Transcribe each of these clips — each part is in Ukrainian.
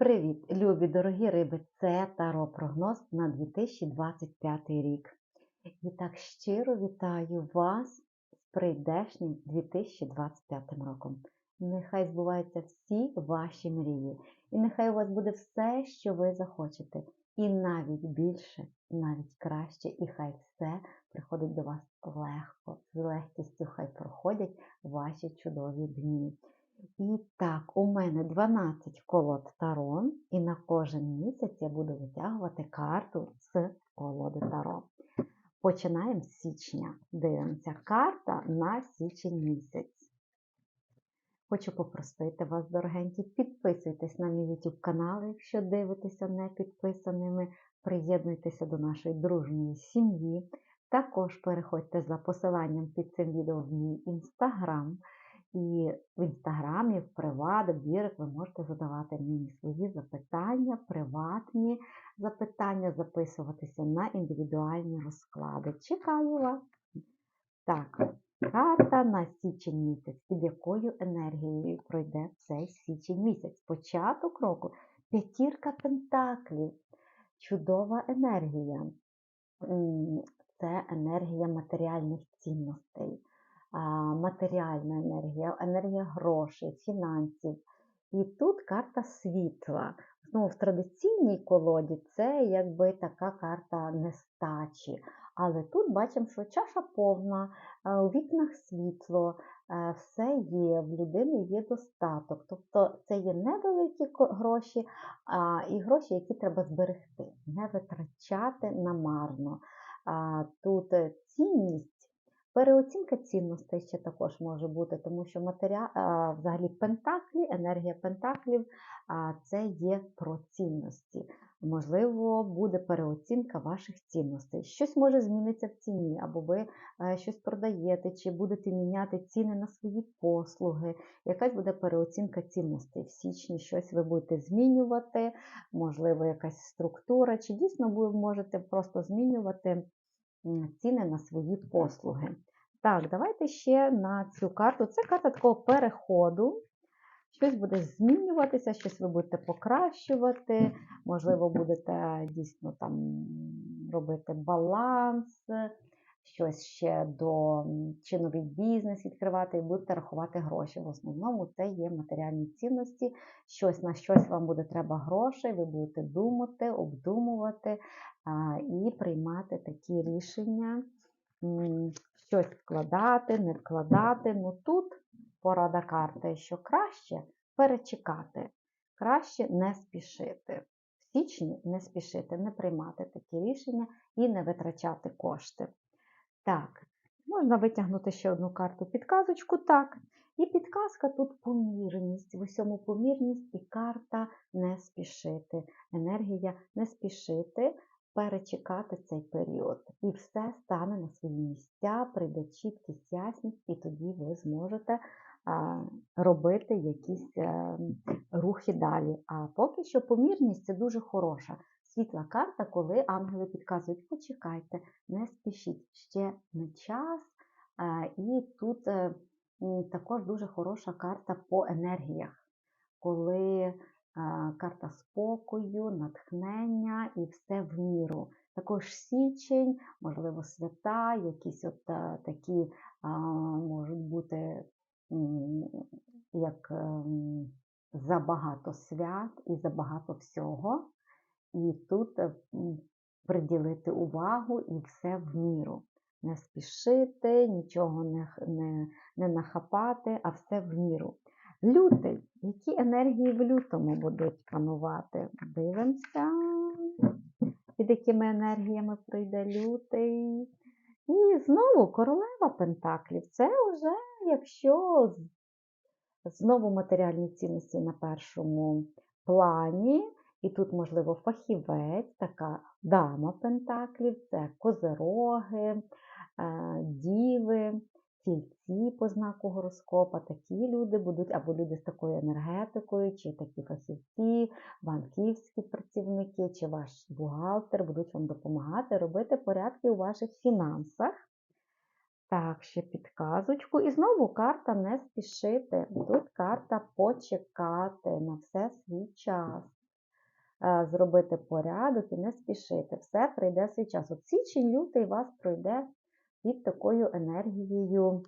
Привіт, любі дорогі риби! Це Таро прогноз на 2025 рік. І так щиро вітаю вас з прийдешнім 2025 роком. Нехай збуваються всі ваші мрії, і нехай у вас буде все, що ви захочете, і навіть більше, навіть краще, і хай все приходить до вас легко, з легкістю хай проходять ваші чудові дні. І так, у мене 12 колод Таро, і на кожен місяць я буду витягувати карту з колоди Таро. Починаємо з січня. Дивимося, карта на січень місяць. Хочу попросити вас, дорогенькі, підписуйтесь на мій YouTube канал, якщо дивитеся не підписаними. Приєднуйтеся до нашої дружньої сім'ї. Також переходьте за посиланням під цим відео в мій інстаграм. І в інстаграмі, в приват, в дірек ви можете задавати мені свої запитання, приватні запитання, записуватися на індивідуальні розклади. Чекаю вас. Так, карта на січень місяць. Під якою енергією пройде цей січень місяць? Початок року п'ятірка пентаклів. Чудова енергія. Це енергія матеріальних цінностей матеріальна енергія, енергія грошей, фінансів. І тут карта світла. Ну, В традиційній колоді це якби така карта нестачі. Але тут бачимо, що чаша повна, у вікнах світло, все є, в людини є достаток. Тобто це є невеликі гроші, а і гроші, які треба зберегти, не витрачати намарно. Тут е, цінність Переоцінка цінностей ще також може бути, тому що матеріал, взагалі пентаклі, енергія пентаклів це є про цінності. Можливо, буде переоцінка ваших цінностей. Щось може змінитися в ціні, або ви е, щось продаєте, чи будете міняти ціни на свої послуги. Якась буде переоцінка цінностей. В січні щось ви будете змінювати, можливо, якась структура, чи дійсно ви можете просто змінювати ціни на свої послуги. Так, давайте ще на цю карту. Це карта такого переходу. Щось буде змінюватися, щось ви будете покращувати, можливо, будете дійсно там робити баланс, щось ще до чи новий бізнес відкривати і будете рахувати гроші. В основному це є матеріальні цінності, щось на щось вам буде треба грошей, ви будете думати, обдумувати і приймати такі рішення, щось вкладати, не вкладати. Ну тут порада карти, що краще перечекати, краще не спішити. В січні не спішити, не приймати такі рішення і не витрачати кошти. Так, можна витягнути ще одну карту підказочку, так. І підказка тут помірність. В усьому помірність і карта не спішити. Енергія не спішити, перечекати цей період. І все стане на свої місця, прийде чіткість, ясність, і тоді ви зможете робити якісь а, е, рухи далі. А поки що помірність це дуже хороша світла карта, коли ангели підказують, почекайте, не спішіть, ще не час. І тут е, також дуже хороша карта по енергіях, коли е, карта спокою, натхнення і все в міру. Також січень, можливо, свята, якісь от е, такі можуть бути як ем, забагато свят і забагато всього. І тут е, приділити увагу і все в міру. Не спішити, нічого не не, не нахапати, а все в міру. Лютий. Які енергії в лютому будуть панувати? Дивимося, під якими енергіями прийде лютий. І знову королева Пентаклів. Це вже, якщо знову матеріальні цінності на першому плані. І тут, можливо, фахівець, така дама Пентаклів, це козероги, е, діви, тільці по знаку гороскопа. Такі люди будуть, або люди з такою енергетикою, чи такі фахівці, банківські працівники, чи ваш бухгалтер будуть вам допомагати робити порядки у ваших фінансах. Так, ще підказочку. І знову карта не спішити. Тут карта почекати на все свій час зробити порядок і не спішити. Все прийде свій час. От січень, лютий вас пройде під такою енергією.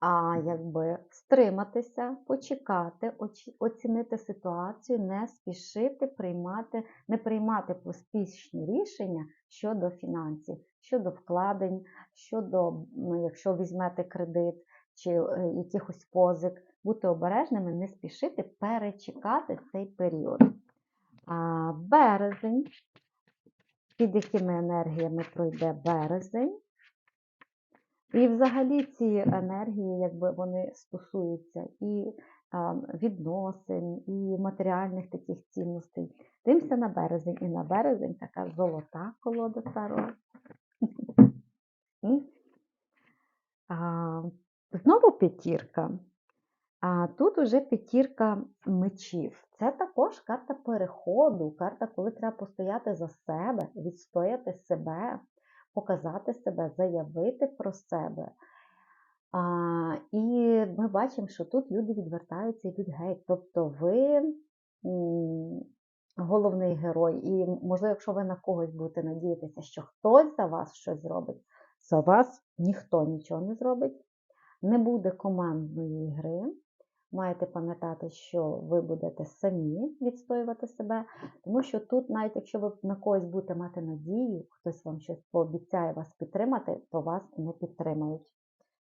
А якби стриматися, почекати, оцінити ситуацію, не спішити приймати, не приймати поспішні рішення щодо фінансів, щодо вкладень, щодо, ну, якщо візьмете кредит чи е, якихось позик, бути обережними, не спішити перечекати цей період. А, березень, під якими енергіями пройде березень. І взагалі ці енергії, якби вони стосуються і відносин, і матеріальних таких цінностей. Дивимося на березень. І на березень така золота колода Таро. Знову п'ятірка. А тут уже п'ятірка мечів. Це також карта переходу, карта, коли треба постояти за себе, відстояти себе, показати себе, заявити про себе. А, і ми бачимо, що тут люди відвертаються і йдуть геть. Тобто ви головний герой. І, можливо, якщо ви на когось будете надіятися, що хтось за вас щось зробить, за вас ніхто нічого не зробить. Не буде командної гри. Маєте пам'ятати, що ви будете самі відстоювати себе, тому що тут, навіть якщо ви на когось будете мати надію, хтось вам щось пообіцяє вас підтримати, то вас не підтримають.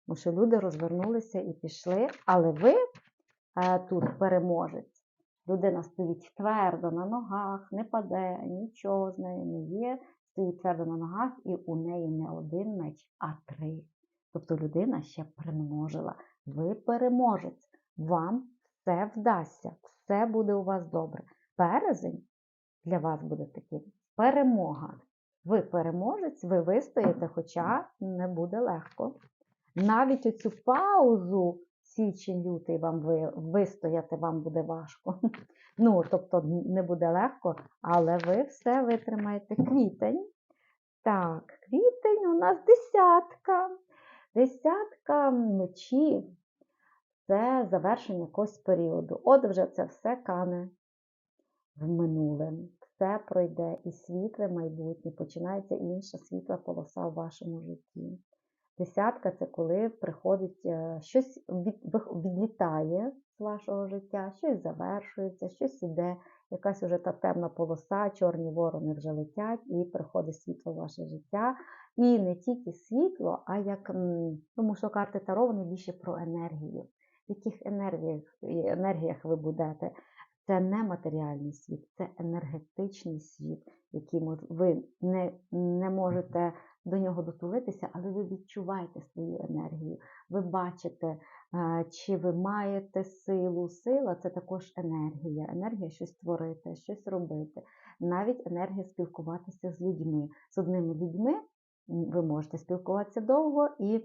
Тому що люди розвернулися і пішли, але ви е, тут переможець. Людина стоїть твердо на ногах, не паде, нічого з нею не є, стоїть твердо на ногах, і у неї не один меч, а три. Тобто людина ще примножила. Ви переможець, вам все вдасться, все буде у вас добре. Березень для вас буде таким перемога. Ви переможець, ви вистоїте, хоча не буде легко. Навіть оцю паузу січень-лютий вам ви, вистояти вам буде важко. Ну, тобто не буде легко, але ви все витримаєте. Квітень. Так, квітень у нас десятка. Десятка мечів це завершення якогось періоду. От вже це все кане в минуле. Все пройде і світле майбутнє, починається інша світла полоса в вашому житті. Десятка це коли приходить е, щось від, відлітає з вашого життя, щось завершується, щось іде, якась уже та темна полоса, чорні ворони вже летять, і приходить світло в ваше життя. І не тільки світло, а як тому, що карти Таро вони більше про енергію. В яких енергіях, енергіях ви будете? Це не матеріальний світ, це енергетичний світ, який ви не, не можете до нього дотулитися, але ви відчуваєте свою енергію. Ви бачите, чи ви маєте силу. Сила це також енергія. Енергія щось творити, щось робити. Навіть енергія спілкуватися з людьми. З одними людьми ви можете спілкуватися довго, і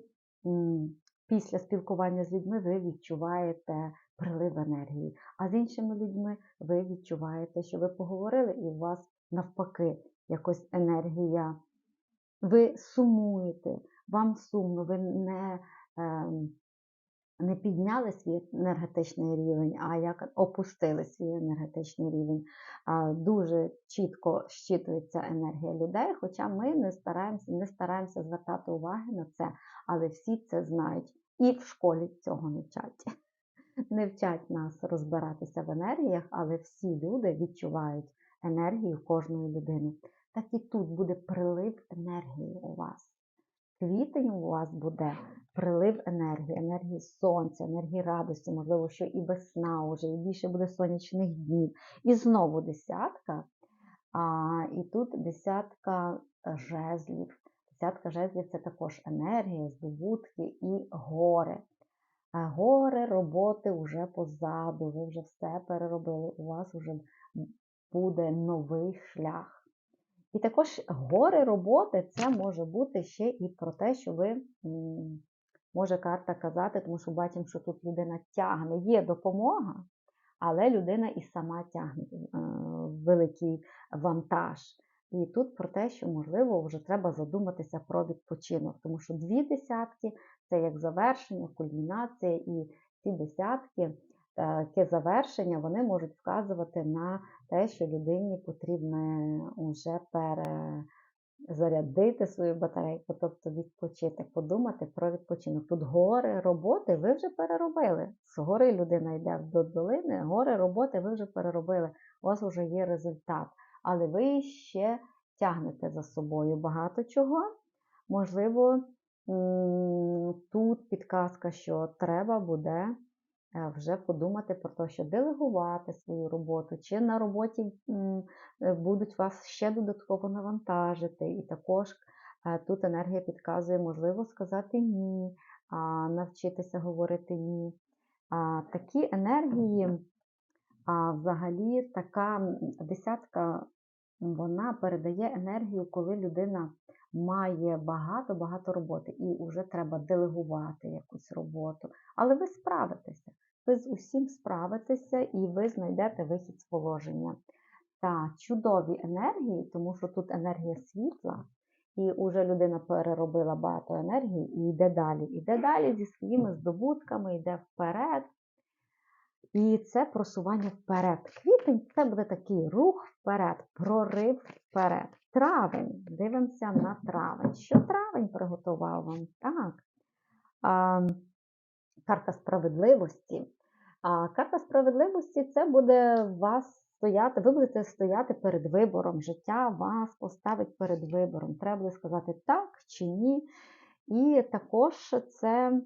після спілкування з людьми ви відчуваєте прилив енергії. А з іншими людьми ви відчуваєте, що ви поговорили, і у вас навпаки якось енергія. Ви сумуєте, вам сумно, ви не, ем, не підняли свій енергетичний рівень, а як опустили свій енергетичний рівень. Дуже чітко щитується енергія людей, хоча ми не стараємося, не стараємося звертати уваги на це, але всі це знають. І в школі цього не вчать. Не вчать нас розбиратися в енергіях, але всі люди відчувають енергію кожної людини. Так і тут буде прилив енергії у вас. Квітень у вас буде прилив енергії, енергії сонця, енергії радості, можливо, що і весна вже, і більше буде сонячних днів. І знову десятка. А, і тут десятка жезлів. Десятка жезлів це також енергія, здобутки і гори. Гори роботи вже позаду, ви вже все переробили, у вас вже буде новий шлях. І також гори роботи це може бути ще і про те, що ви, може карта казати, тому що бачимо, що тут людина тягне, є допомога, але людина і сама тягне е, великий вантаж. І тут про те, що можливо вже треба задуматися про відпочинок, тому що дві десятки це як завершення, кульмінація, і ці десятки таке завершення, вони можуть вказувати на те, що людині потрібно вже перезарядити свою батарейку, тобто відпочити, подумати про відпочинок. Тут гори роботи ви вже переробили. З гори людина йде до долини, гори роботи ви вже переробили. У вас вже є результат. Але ви ще тягнете за собою багато чого. Можливо, тут підказка, що треба буде е, вже подумати про те, що делегувати свою роботу, чи на роботі е, будуть вас ще додатково навантажити. І також е, тут енергія підказує, можливо, сказати ні, навчитися говорити ні. Такі енергії, а, взагалі, така десятка, вона передає енергію, коли людина має багато-багато роботи, і вже треба делегувати якусь роботу. Але ви справитеся, ви з усім справитеся і ви знайдете вихід з положення. Та чудові енергії, тому що тут енергія світла, і вже людина переробила багато енергії і йде далі. Йде далі зі своїми здобутками, йде вперед. І це просування вперед. Квітень це буде такий рух вперед, прорив вперед. Травень. Дивимося на травень. Що травень приготував вам? Так. А, карта справедливості. А карта справедливості це буде вас стояти, ви будете стояти перед вибором. Життя вас поставить перед вибором. Треба буде сказати так чи ні. І також це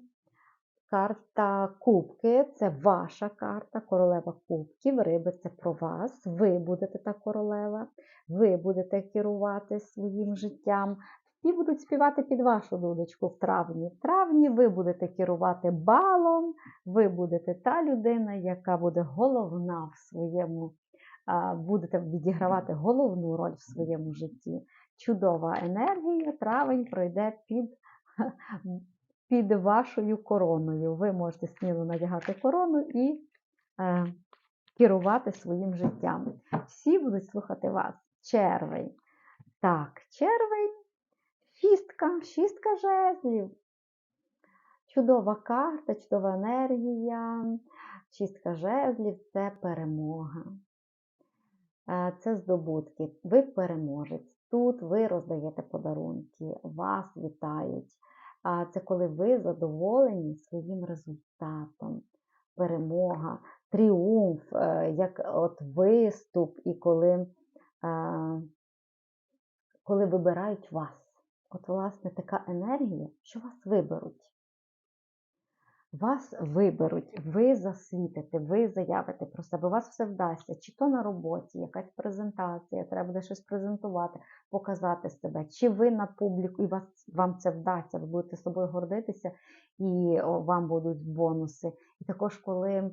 карта Кубки, це ваша карта, королева Кубків, риби це про вас. Ви будете та королева, ви будете керувати своїм життям. Всі будуть співати під вашу дудочку в травні. В травні ви будете керувати балом, ви будете та людина, яка буде головна в своєму, будете відігравати головну роль в своєму житті. Чудова енергія, травень пройде під під вашою короною. Ви можете сміло надягати корону і е, керувати своїм життям. Всі будуть слухати вас. Червень. Так, червень, шістка, шістка жезлів. Чудова карта, чудова енергія. Шістка жезлів це перемога. Е, це здобутки. Ви переможець. Тут ви роздаєте подарунки, вас вітають. Це коли ви задоволені своїм результатом, перемога, тріумф, е, як от виступ, і коли, коли вибирають вас. От, власне, така енергія, що вас виберуть. Вас виберуть, ви засвітите, ви заявите про себе, у вас все вдасться, чи то на роботі, якась презентація, треба буде щось презентувати, показати себе, чи ви на публіку, і вас, вам це вдасться, ви будете собою гордитися, і вам будуть бонуси. І також, коли е,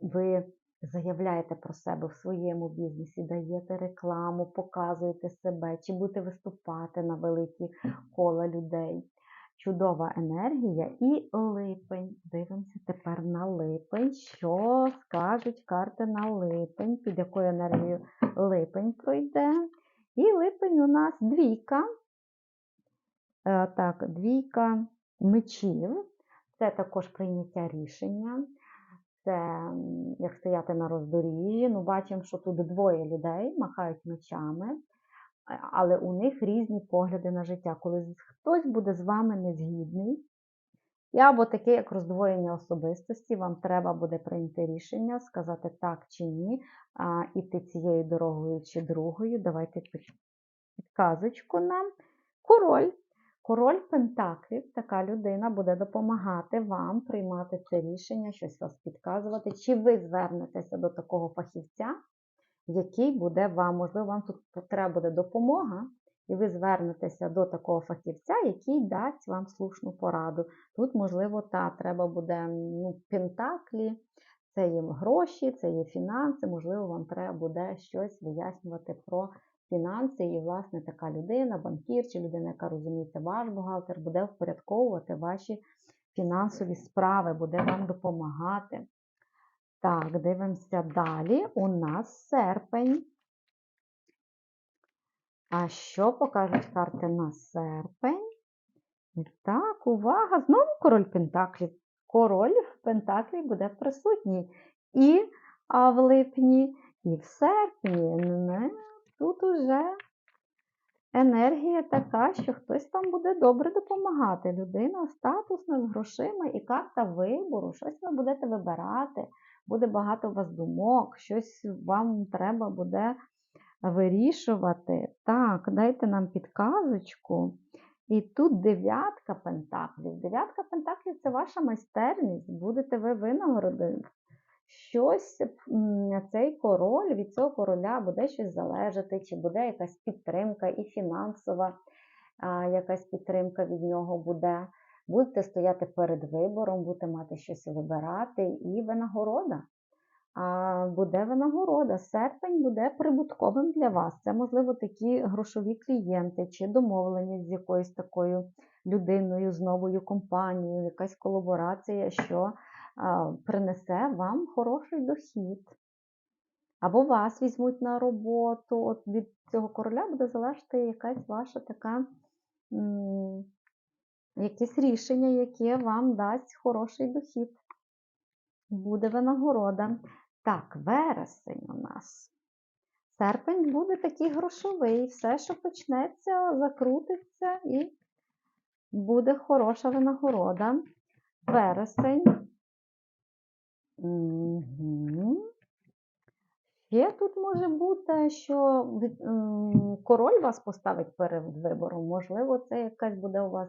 ви заявляєте про себе в своєму бізнесі, даєте рекламу, показуєте себе, чи будете виступати на великі кола людей чудова енергія і липень. Дивимося тепер на липень. Що скажуть карти на липень, під якою енергією липень пройде. І липень у нас двійка. Е, так, двійка мечів. Це також прийняття рішення. Це як стояти на роздоріжжі. Ну, Бачимо, що тут двоє людей махають мечами але у них різні погляди на життя. Коли хтось буде з вами незгідний, і або таке, як роздвоєння особистості, вам треба буде прийняти рішення, сказати так чи ні, а, іти цією дорогою чи другою. Давайте підказочку нам. Король. Король Пентаклів, така людина буде допомагати вам приймати це рішення, щось вас підказувати, чи ви звернетеся до такого фахівця, який буде вам, можливо, вам тут треба буде допомога, і ви звернетеся до такого фахівця, який дасть вам слушну пораду. Тут, можливо, та треба буде ну, пентаклі, це є гроші, це є фінанси, можливо, вам треба буде щось вияснювати про фінанси. І, власне, така людина, банкір чи людина, яка розуміється, ваш бухгалтер, буде впорядковувати ваші фінансові справи, буде вам допомагати. Так, дивимося далі. У нас серпень. А що покажуть карти на серпень? Так, увага! Знову король Пентаклів. король Пентаклів буде присутній і в липні, і в серпні. Тут уже енергія така, що хтось там буде добре допомагати. Людина статусна з грошима і карта вибору. Щось ви будете вибирати, буде багато у вас думок, щось вам треба буде вирішувати. Так, дайте нам підказочку. І тут дев'ятка пентаклів. Дев'ятка пентаклів це ваша майстерність. Будете ви винагороди. Щось цей король від цього короля буде щось залежати, чи буде якась підтримка і фінансова, якась підтримка від нього буде. Будете стояти перед вибором, будете мати щось вибирати, і винагорода. А буде винагорода. Серпень буде прибутковим для вас. Це, можливо, такі грошові клієнти чи домовленість з якоюсь такою людиною, з новою компанією, якась колаборація, що принесе вам хороший дохід. Або вас візьмуть на роботу. От від цього короля буде залежати якась ваша така. Якесь рішення, яке вам дасть хороший дохід. Буде винагорода. Так, вересень у нас. Серпень буде такий грошовий. Все, що почнеться, закрутиться і буде хороша винагорода. Вересень. Угу. Тут може бути, що король вас поставить перед вибором. Можливо, це якась буде у вас,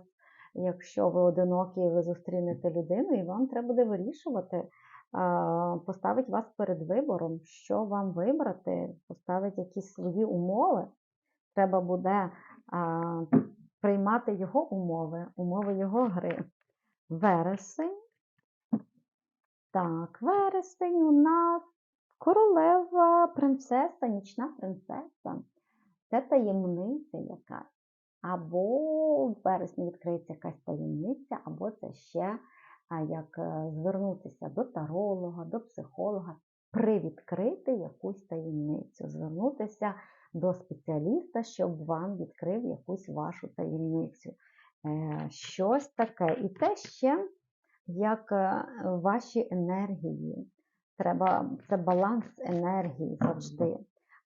якщо ви одинокі, ви зустрінете людину, і вам треба буде вирішувати, поставить вас перед вибором, що вам вибрати, поставить якісь свої умови. Треба буде приймати його умови, умови його гри. Вересень. Так, вересень у нас королева, принцеса, нічна принцеса. Це таємниця якась. Або в вересні відкриється якась таємниця, або це ще як е, звернутися до таролога, до психолога, привідкрити якусь таємницю, звернутися до спеціаліста, щоб вам відкрив якусь вашу таємницю. Е, Щось таке. І те ще як е, ваші енергії. Треба, це баланс енергії завжди.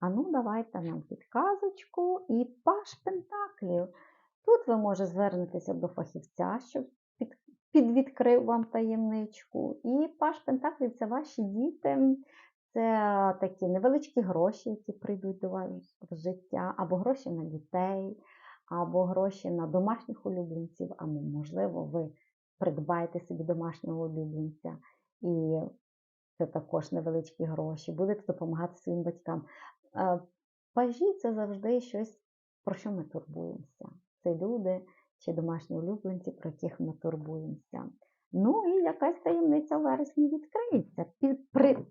А ну, давайте нам підказочку і паш пентаклів. Тут ви можете звернутися до фахівця, щоб підвідкрив вам таємничку. І паш пентаклів це ваші діти, це такі невеличкі гроші, які прийдуть до вас в життя, або гроші на дітей, або гроші на домашніх улюбленців, або, можливо, ви придбаєте собі домашнього улюбленця. І це також невеличкі гроші, будете допомагати своїм батькам. Е, Пажі це завжди щось, про що ми турбуємося. Це люди чи домашні улюбленці, про яких ми турбуємося. Ну і якась таємниця у вересні відкриється,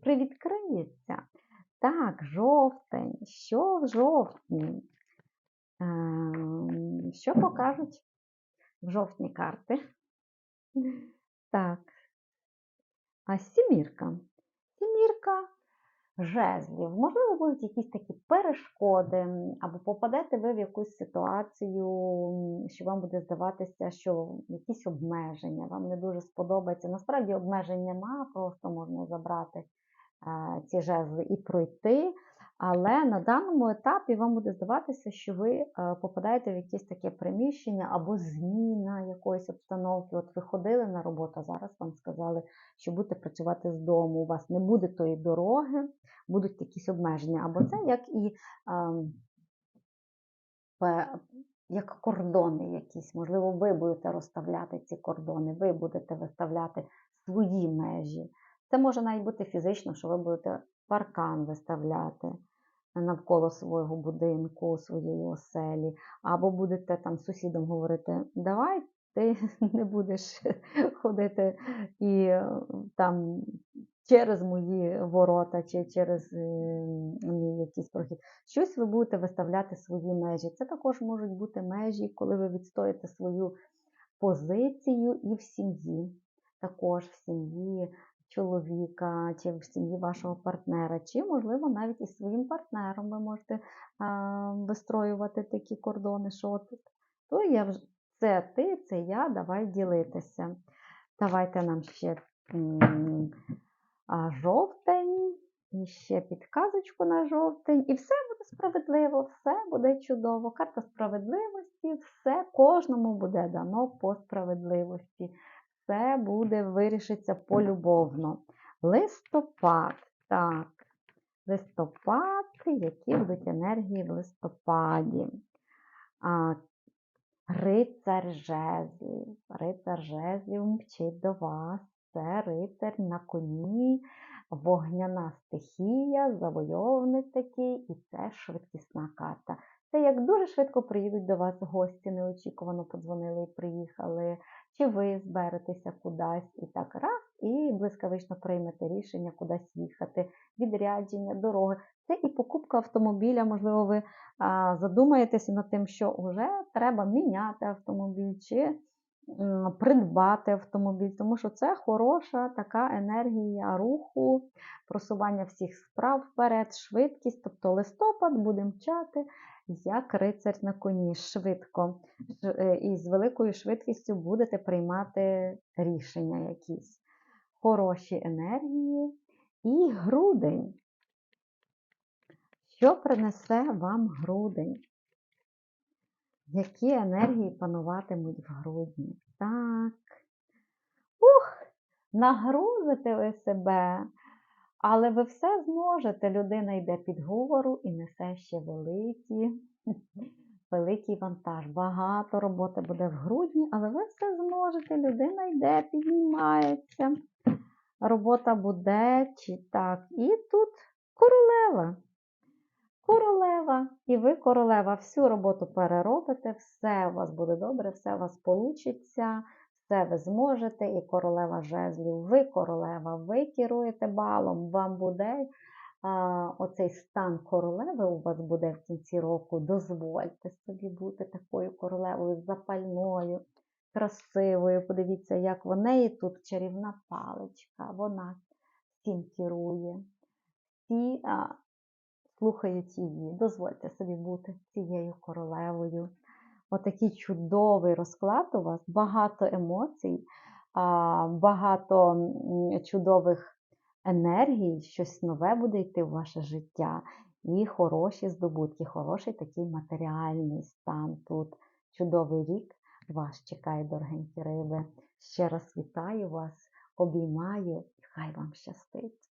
привідкриється. Так, жовтень. Що в жовтні? Ем, Що покажуть в жовтні карти? Так. А сімірка. Жезлів. Можливо, будуть якісь такі перешкоди, або попадете ви в якусь ситуацію, що вам буде здаватися, що якісь обмеження, вам не дуже сподобається. Насправді обмежень нема, просто можна забрати е, ці жезли і пройти. Але на даному етапі вам буде здаватися, що ви е, попадаєте в якесь таке приміщення або зміна якоїсь обстановки. От ви ходили на роботу, а зараз вам сказали, що будете працювати з дому. У вас не буде тої дороги, будуть якісь обмеження. Або це як і ем, як кордони якісь. Можливо, ви будете розставляти ці кордони, ви будете виставляти свої межі. Це може навіть бути фізично, що ви будете паркан виставляти навколо свого будинку, своєї оселі, або будете там сусідом говорити, давай ти не будеш ходити і е, там через мої ворота чи через е, мій якийсь прохід. Щось ви будете виставляти свої межі. Це також можуть бути межі, коли ви відстоїте свою позицію і в сім'ї. Також в сім'ї чоловіка, чи в сім'ї вашого партнера, чи, можливо, навіть із своїм партнером ви можете вистроювати такі кордони, що от то я вже це ти, це я, давай ділитися. Давайте нам ще жовтень, і ще підказочку на жовтень. І все буде справедливо, все буде чудово. Карта справедливості, все кожному буде дано по справедливості. Все буде вирішиться полюбовно. Листопад. Так. Листопад, які будуть енергії в листопаді? А, Рицар жезлів. Рицар жезлів мчить до вас. Це рицар на коні, вогняна стихія, завойовник такий, і це швидкісна карта. Це як дуже швидко приїдуть до вас гості, неочікувано подзвонили і приїхали, чи ви зберетеся кудись і так раз, і блискавично приймете рішення кудись їхати, відрядження, дороги. Це і покупка автомобіля, можливо, ви задумаєтеся над тим, що вже треба міняти автомобіль чи придбати автомобіль, тому що це хороша така енергія руху, просування всіх справ вперед, швидкість. Тобто листопад буде мчати як рицар на коні, швидко е, і з великою швидкістю будете приймати рішення якісь. Хороші енергії і грудень. Що принесе вам грудень? Які енергії пануватимуть в грудні? Так. Ух, нагрузите ви себе, але ви все зможете. Людина йде під гору і несе ще великі, великий вантаж. Багато роботи буде в грудні, але ви все зможете. Людина йде, піднімається. Робота буде чи так. І тут королева. Королева, і ви королева, всю роботу переробите, все у вас буде добре, все у вас получиться, все ви зможете, і королева жезлів, ви королева, ви керуєте балом, вам буде а, оцей стан королеви у вас буде в кінці року. Дозвольте собі бути такою королевою, запальною, красивою. Подивіться, як в неї тут чарівна паличка, вона всім керує. Всі а, слухають її. Дозвольте собі бути цією королевою. Отакий чудовий розклад у вас, багато емоцій, багато чудових енергій, щось нове буде йти в ваше життя. І хороші здобутки, хороший такий матеріальний стан тут. Чудовий рік вас чекає, дорогенькі риби. Ще раз вітаю вас, обіймаю, і хай вам щастить.